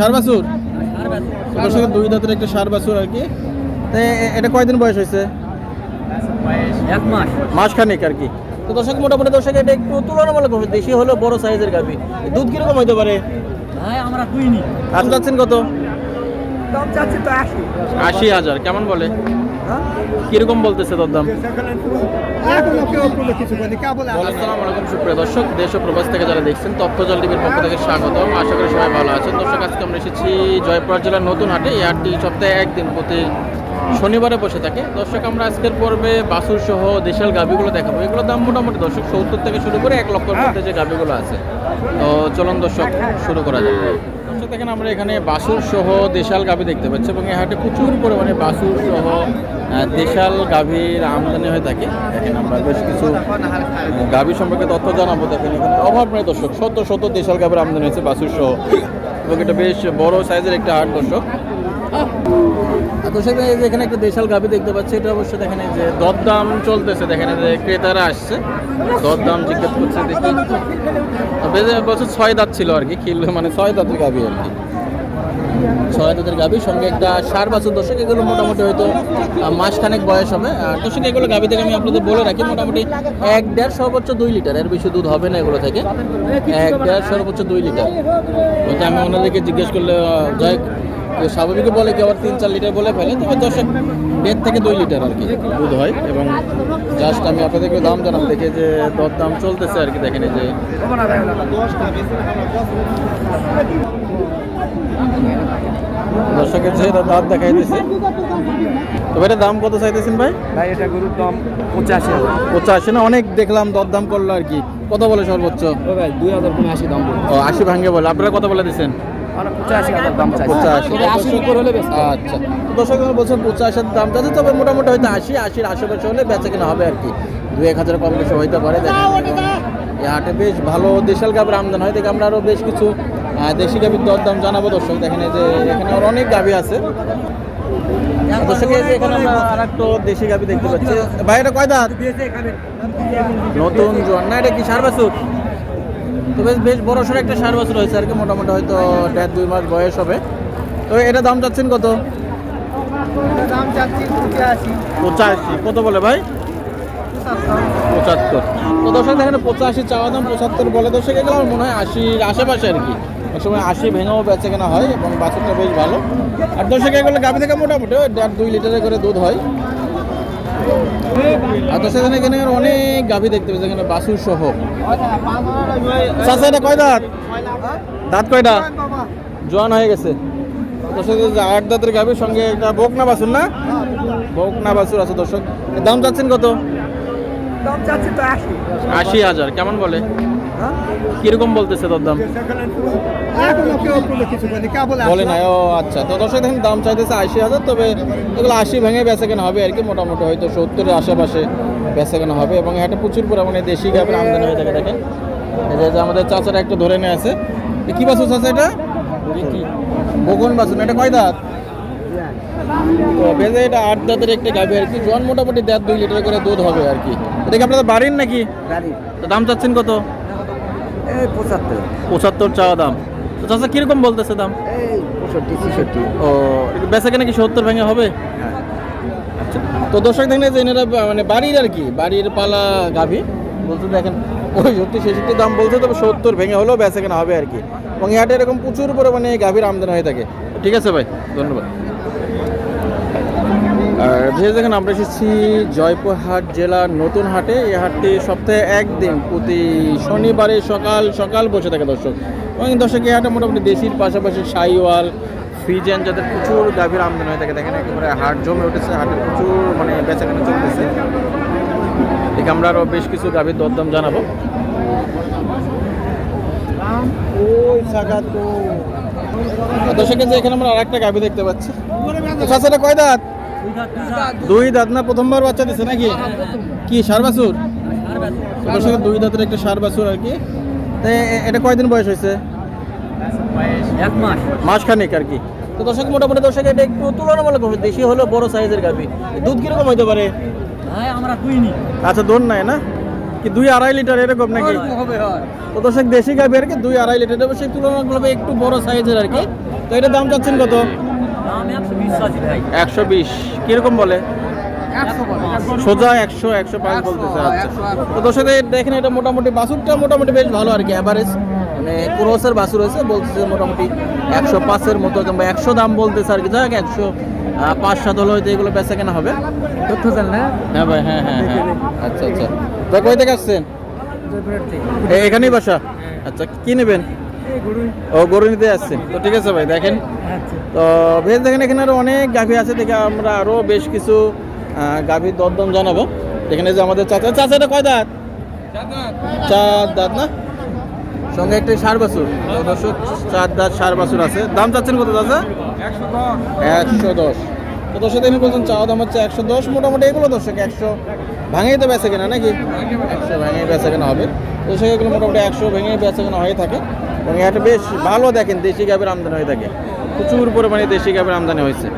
সার বাছুর? দর্শক দুই দাঁতের একটা সার বাছুর আর কি। তো এটা কয়দিন বয়স হয়েছে? এক মাস। মাসখানেক আর কি। তো দর্শক মোটামুটি দর্শক এটা একটু তুলনামূলক হবে। দেশি হলো বড় সাইজের গাভি। দুধ কীরকম হইতে পারে? ভাই আমরা দুইনি আজ যাচ্ছেন কত? দাম চাচ্ছি তো আশি। আশি হাজার কেমন বলে? কীরকম বলতেছে তোর দাম? দর্শক। দেশ ও প্রবাস থেকে যারা দেখছেন তথ্যজল টিভির পক্ষ থেকে স্বাগত আশা করি সবাই ভালো আছেন। দর্শক, আজকে আমরা এসেছি জয়পুর জেলার নতুন হাটে। এই হাটটি সপ্তাহে একদিন, প্রতি শনিবারে বসে থাকে। দর্শক, আমরা আজকের পর্বে বাসুর সহ দেশাল গাভিগুলো দেখাবো। এগুলোর দাম মোটামুটি, দর্শক, সত্তর থেকে শুরু করে এক লক্ষের মধ্যে যে গাভিগুলো আছে। তো চলুন দর্শক, শুরু করা যাবে দেখেন আমরা এখানে বাসুর সহ দেশাল গাভী দেখতে পাচ্ছি এবং এই হাটে প্রচুর পরিমাণে বাসুর সহ দেশাল গাভীর আমদানি হয়ে থাকে। দেখেন আমরা বেশ কিছু গাভী সম্পর্কে তথ্য জানাব। দেখেন এখানে অভাব নেই দর্শক, শত শত দেশাল গাভীর আমদানি হয়েছে বাসুর সহ। এবং এটা বেশ বড় সাইজের একটা হাট দর্শক। আর সেখানে এখানে একটা দেশাল গাভী দেখতে পাচ্ছি, এটা অবশ্য দেখেন যে দরদাম চলতেছে, দেখেন যে ক্রেতারা আসছে। দরদাম জিজ্ঞেস করছে দেখি। বছর ছয় দাঁত ছিল আর কি কিলো মানে ছয় দাঁতের গাভী আর কি। ছয় দাঁতের গাভী, সঙ্গে একটা সার বাছুর দর্শক, এগুলো মোটামুটি হয়তো মাসখানেক বয়স হবে। আর দর্শক, এগুলো গাভী থেকে আমি আপনাদের বলে রাখি, মোটামুটি এক দেড় সর্বোচ্চ দুই লিটার, এর বেশি দুধ হবে না এগুলো থেকে। এক দেড় সর্বোচ্চ দুই লিটার। ওটা আমি ওনাদেরকে জিজ্ঞেস করলে যাই স্বাভাবিক বলে কি আবার তিন চার লিটার বলে ফেলে, তবে দর্শক, দেড় থেকে দুই লিটার আর কি দুধ হয়। এবং জাস্ট আমি আপনাদেরকে দাম জানাব দেখে যে দর দাম চলতেছে আর কি, দেখেন যে। দর্শকের এটা দাঁত দেখাই দিছে তবে এটা দাম কত চাইতেছেন ভাই? ভাই এটা গরুর দাম পঁচাশি পঁচাশি না? অনেক দেখলাম দরদাম করল আর কি। কত বলে সর্বোচ্চ? ও ভাই দুই হাজার কোনো আশি দাম ও আশি ভাঙ্গে বলে। আপনারা কত বলে দিচ্ছেন আচ্ছা। দর্শক বলছেন পঁচাশের দাম তবে মোটামুটি হয়তো আশি আশির আশেপাশে হলে বেচা কিনা হবে আর কি। দু এক হাজার কম বেশি হইতে পারে। এই হাটে বেশ ভালো দেশাল গাভীর আমদানি হয়। দেখে আমরা আরও বেশ কিছু দেশি গাভীর দরদাম জানাব দর্শক দেখেন যে এখানে আরও অনেক গাভী আছে। দর্শক এখানে আমরা আর একটা দেশি গাভী দেখতে পাচ্ছি। ভাই এটা কয় দাঁত? নতুন না এটা কি সার বাছুর? তো বেশ বেশ বড় সড়ো একটা সার বছর হয়েছে আর কি মোটামুটি হয়তো দেড় দুই মাস বয়স হবে। তো এটা দাম চাচ্ছেন কত? দাম চাচ্ছি পঁচাশি। পঁচাশি। কত বলে ভাই? পঁচাত্তর। তো দর্শক, দেখেন, পঁচাশি চাওয়া দাম, পঁচাত্তর বলে দর্শক, এগুলো আমার মনে হয় আশির আশেপাশে আর কি। এক সময় আশি ভেঙেও বেচে কেনা হয় এবং বাছুরটা বেশ ভালো। আর দর্শক, এগুলো গাভি থেকে মোটামুটি দেড় দুই লিটারের করে দুধ হয়। আর দর্শক এখানে এখানে অনেক গাভি দেখতে পাচ্ছি এখানে বাছুর সহ। চাচা, এটা কয় দাঁত? দাঁত কয়টা? জোয়ান হয়ে গেছে। দর্শক আট দাঁতের গাভির সঙ্গে একটা বকনা বাছুর না? বকনা বাছুর আছে দর্শক। দাম চাচ্ছেন কত? দাম চাচ্ছি তো আশি। আশি হাজার কেমন বলে? কীরকম বলতেছে তোর দাম? বলে না ও আচ্ছা। তো দর্শক দেখেন দাম চাইতেছে আশি হাজার তবে এগুলো আশি ভেঙে বেচা কেনা হবে আর কি মোটামুটি হয়তো সত্তরের আশেপাশে বেচা কেনা হবে। এবং এটা প্রচুর পরিমাণে দেশি গাভীর আমদানি হয়ে থাকে দেখেন। এই যে- যে আমাদের চাচারা একটু ধরে নিয়ে আছে। কি বাছুর চাচা এটা? বগুন বাছুর না এটা কয় দাঁত? তো বেজে এটা আট দাঁতের একটা গাভী আর কি। জন মোটামুটি দেড় দুই লিটার করে দুধ হবে আর কি। এটা কি আপনাদের বাড়ির নাকি? তো দাম চাচ্ছেন কত? পঁচাত্তর। পঁচাত্তর চাওয়া দাম। তো চাচা কীরকম বলতেছে দাম? পঁয়ষট্টি ছেষট্টি। ও বেচা কেনা কি সত্তর ভেঙে হবে? আচ্ছা তো দর্শক দেখেন যে এনারা মানে বাড়ির আর কি বাড়ির পালা গাভী বলতে দেখেন পঁয়ষট্টি ছেষট্টি দাম বলছে তবে সত্তর ভেঙে হলেও বেচা কেনা হবে আর কি। এবং এই হাটে এরকম প্রচুর পরিমাণে গাভীর আমদানি হয়ে থাকে। ঠিক আছে ভাই ধন্যবাদ। আর বিশেষ দেখেন আমরা এসেছি জয়পুরহাট জেলার নতুন হাটে। এই হাটটি সপ্তাহে একদিন প্রতি শনিবারে সকাল সকাল বসে থাকে দর্শক। এবং দর্শক, এই হাটে মোটামুটি দেশির পাশাপাশি সাইওয়াল, ফ্রিজেন যাদের প্রচুর গাভীর আমদানি হয়ে থাকে, দেখেন একেবারে হাট জমে উঠেছে, হাটে প্রচুর মানে বেচাকেনা চলতেছে। ঠিক আমরা আরও বেশ কিছু গাভীর দরদাম জানাব। আর দর্শকের যে এখানে আমরা আরেকটা গাভী দেখতে পাচ্ছি। কয় দাঁত? দুই দাঁত না প্রথমবার বাচ্চা দিছে নাকি? কি সার বাছুর? দর্শক দুই দাঁতের একটা সার বাছুর আর কি। তো এ- এ- এটা কয়দিন বয়স হয়েছে? এক মাস। মাসখানেক আর কি। তো দর্শক মোটামুটি দর্শক এটা একটু তুলনামূলক হবে। দেশি হলো বড় সাইজের গাভী। দুধ কীরকম হইতে পারে? ভাই আমরা দুইনি আচ্ছা দোন নাই না? কি দুই আড়াই লিটার এরকম নাকি? তো দর্শক দেশি গাভি আর কি দুই আড়াই লিটার। এটা সেই তুলনামূলক একটু বড় সাইজের আর কি। তো এটার দাম চাচ্ছেন কত? একশো বিশ কীরকম বলে? সোজা একশো একশো পাঁচ বলতেছে আচ্ছা। তো দর্শক এই দেখেন এটা মোটামুটি বাসুরটা মোটামুটি বেশ ভালো আর কি অ্যাভারেজ মানে ক্রোসের বাসুর হয়েছে বলতেছে মোটামুটি একশো পাঁচের মতো কিংবা একশো দাম বলতেছে আর কি। যাক একশো পাঁচ সাত হলে হয়তো এগুলো বেচা কেনা হবে। তথ্য জান না? হ্যাঁ ভাই হ্যাঁ হ্যাঁ হ্যাঁ। আচ্ছা আচ্ছা। তো কই থেকে আসছেন? এখানেই বাসা? আচ্ছা কি নেবেন? ও গরু নিতে আসছেন। তো ঠিক আছে ভাই, দেখেন। তো বেশ দেখেন, এখানে আরও অনেক গাভী আছে, দেখে আমরা আরও বেশ কিছু গাভীর দরদম জানাব। এখানে যে আমাদের চাচা চাচা এটা কয় দাঁত? চার দাঁত না? সঙ্গে একটা সার বাছুর। দর্শক, চার দাঁত সার বাছুর আছে। দাম চাচ্ছেন কত চাচা? একশো দশ। তো দর্শক তিনি বলছেন চাওয়া দাম হচ্ছে একশো দশ। মোটামুটি এগুলো দর্শক একশো ভাঙেই তো বেচে কেনা নাকি? একশো ভেঙে বেচে কেনা হবে। তো সেগুলো মোটামুটি একশো ভেঙে বেচে কেনা হয়ে থাকে। এবং এটা বেশ ভালো দেখেন দেশি গাভীর আমদানি হয়ে থাকে। প্রচুর পরিমাণে দেশি গাভীর আমদানি হয়েছে।